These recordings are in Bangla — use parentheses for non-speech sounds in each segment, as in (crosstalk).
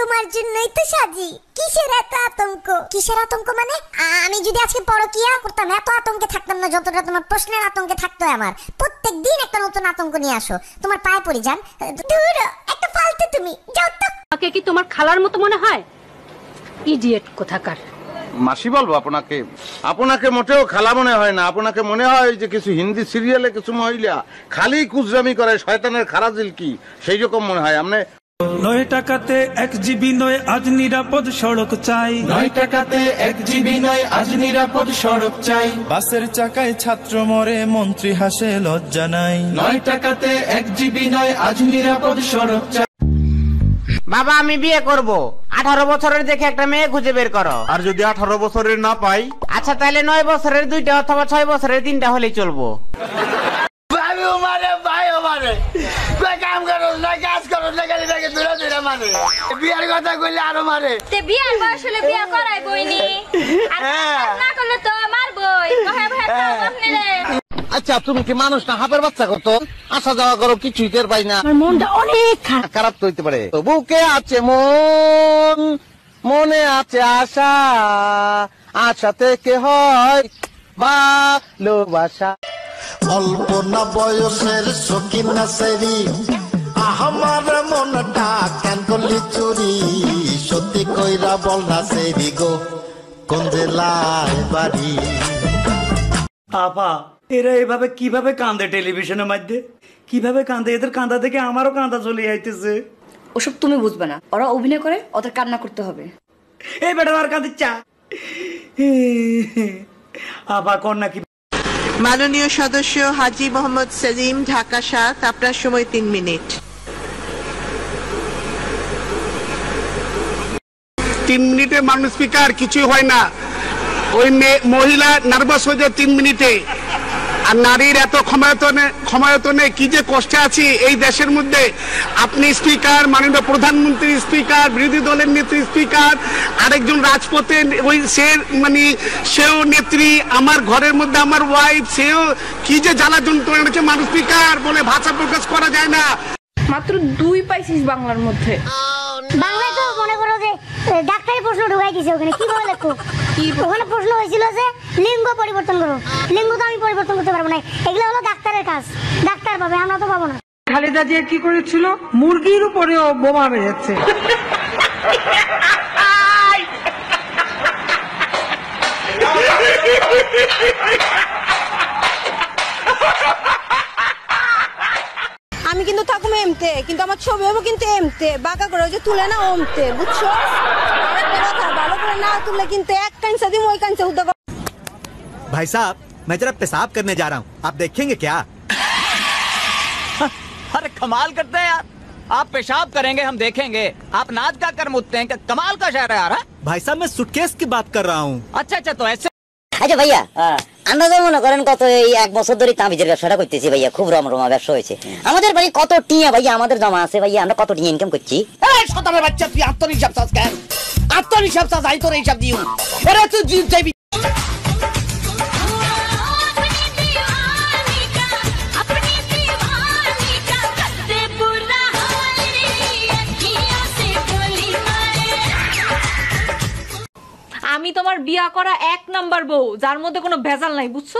তোমার জন্যই তো সাজি। কিসের এত আতঙ্ক? কিসের আতঙ্ক মানে? আমি যদি আজকে পরকিয়া করতাম এত আতঙ্কে থাকতাম না যতটা তোমার প্রশ্নের আতঙ্কে থাকতো আমার। প্রত্যেক দিন একটা নতুন আতঙ্ক নিয়ে আসো। তোমার পায়ে পড়ি যান। দূর একটা ফালতু তুমি। যাও তো। আমাকে কি তোমার খালার মতো মনে হয়? ইডিয়েট কোথাকার। মাসি বলব আপনাকে। আপনাকে মোটেও খালা মনে হয় না। আপনাকে মনে হয় যে কিছু হিন্দি সিরিয়ালে কিছু মহিলা খালি কুজরামি করে শয়তানের খারাজিল কি? সেই রকম মনে হয়। আপনি নয় টাকাতে এক জিবি নয় আজ নিরাপদ সড়ক চাই। নয় টাকাতে এক জিবি নয় আজ নিরাপদ সড়ক চাই। বাসের চাকায় ছাত্র মরে মন্ত্রী হাসে লজ্জা নাই। নয় টাকাতে এক জিবি নয় আজ নিরাপদ সড়ক চাই। বাবা আমি বিয়ে করব। আঠারো বছরের দেখে একটা মেয়ে খুঁজে বের করো। আর যদি আঠারো বছরের না পাই? আচ্ছা তাহলে নয় বছরের দুইটা অথবা ছয় বছরের তিনটা হলেই চলবো। তে বিয়ার বয়স হলে বিয়া করাই বইনি। (laughs) আর না করলে তো মারবই কহে ভাই খাওয়া নিলে আচ্ছা তুমি কি মানুষ না হাফের বাচ্চা করতো? আসা যাওয়া করো কিছুই টের পাই না। মনটা অনেক খারাপ। তো হইতে পারে। বুকে আছে মন মনে আছে আশা। আশা থেকে হয় ভালোবাসা। অল্প না বয়সের না সেরি আমার মনটা কেন করলি চুরি? সত্যি কইরা বল না সেরি গো কোন জেলায় বাড়ি? আপা এরা এভাবে কীভাবে কান্দে টেলিভিশনের মধ্যে? কীভাবে কান্দে এদের কান্দা দেখে আমারও কান্দা চলে আইতেছে। ওসব তুমি বুঝবে না। ওরা অভিনয় করে ওদের কান্না করতে হবে। এই বেটা আর কাঁদে চা আপা কন্যা কি মাননীয় সদস্য হাজি মোহাম্মদ সেলিম, ঢাকা সাত, আপনার সময় তিন মিনিট। তিন মিনিটে মানুষ স্পিকার, কিছুই হয় না। ওই মহিলা নার্ভাস হয়ে যায় তিন মিনিটে। আর নারীর এত ক্ষমায়তনে ক্ষমায়তনে কি যে কষ্টে আছি এই দেশের মধ্যে। আপনি স্পিকার মাননীয় প্রধানমন্ত্রী স্পিকার বিরোধী দলের নেত্রী স্পিকার আরেকজন রাজপথের ওই সে মানে সেও নেত্রী আমার ঘরের মধ্যে আমার ওয়াইফ সেও কি যে জ্বালা যন্ত্রণা হচ্ছে মানুষ স্পিকার বলে ভাষা প্রকাশ করা যায় না। মাত্র দুই পাইছিস বাংলার মধ্যে। এ, ঢুকাই দিছে ওখানে কি বলে লেখো ওখানে প্রশ্ন হয়েছিল যে লিঙ্গ পরিবর্তন করো। লিঙ্গ তো আমি পরিবর্তন করতে পারব না। এগুলো হলো ডাক্তারের কাজ। ডাক্তার পাবে আমরা তো পাবো না। খালেদা জিয়া কি করেছিল? মুরগির উপরেও বোমা মেরেছে আমি কিন্তু থাকুম এমতে কিন্তু ছবি হবো কিন্তু এমতে বাঁকা করে ওই যে তুলে না ওমতে বুঝছো আরেকটা কথা ভালো করে না তুললে কিন্তু এক কাঞ্চা দিম ওই কাঞ্চা উদ্যোগ भाई साहब मैं जरा पेशाब करने जा रहा हूँ आप देखेंगे क्या (laughs) अरे कमाल करते हैं यार आप पेशाब करेंगे हम देखेंगे आप नाच का कर मुदते हैं कमाल का शहर है यार भाई साहब मैं सुटकेस की बात कर रहा हूँ अच्छा अच्छा तो ऐसे আচ্ছা ভাইয়া আমরা মনে করেন কত এই এক বছর ধরে তাবিজের ব্যবসাটা করতেছি ভাইয়া খুব রমরমা ব্যবসা হয়েছে। আমাদের ভাই কত টিয়া ভাইয়া আমাদের জমা আছে ভাইয়া আমরা কত টিয়া ইনকাম করছি? বাচ্চা তুই আত্মনিশাপ চাস কেন আত্মনিশাপ চাস আই তোর এইসব দিও। এরা তুই জিম চাইবি আমি তোমার বিয়া করা এক নাম্বার বউ যার মধ্যে কোনো ভেজাল নাই বুঝছ?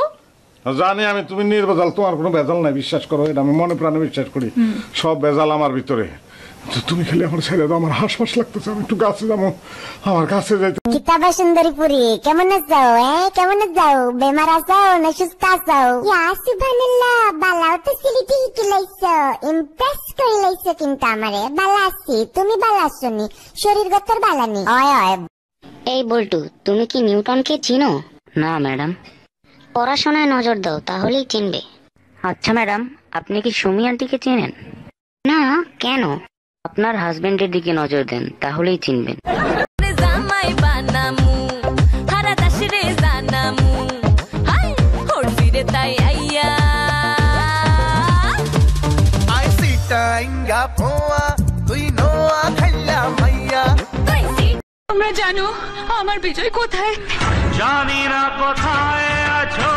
জানি আমি তুমি নির্ভেজাল তোমার কোনো ভেজাল নাই বিশ্বাস করো এটা আমি মনে প্রাণে বিশ্বাস করি। সব ভেজাল আমার ভিতরে। তুমি খেলে আমার ছেলে দাও আমার হাসপাস লাগতেছে আমি একটু গাছে যাব। আমার কাছে যাইতে কিতাবা সুন্দরী পুরি কেমন আছো? এ কেমন আছো? বেমার আছো না সুস্থ আছো? ইয়া সুবহানাল্লাহ বালাও তো সিলিটি হিকিলাইছো ইমপ্রেস করে লাইছো কিন্তু আমারে। বালা আছি তুমি বালা আসনি শরীর গতর বালা নেই। অয় অয়। এই বল্টু তুমি কি নিউটনকে চিনো? না ম্যাডাম। পড়াশোনায় নজর দাও তাহলেই চিনবে। আচ্ছা ম্যাডাম আপনি কি সুমি আন্টিকে চেনেন? না কেন? আপনার হাজবেন্ডের দিকে নজর দেন তাহলেই চিনবেন। তুই নোয়া খাইলা মাইয়া। তোমরা জানো আমার বিজয় কোথায়? জানি না কোথায় আছো।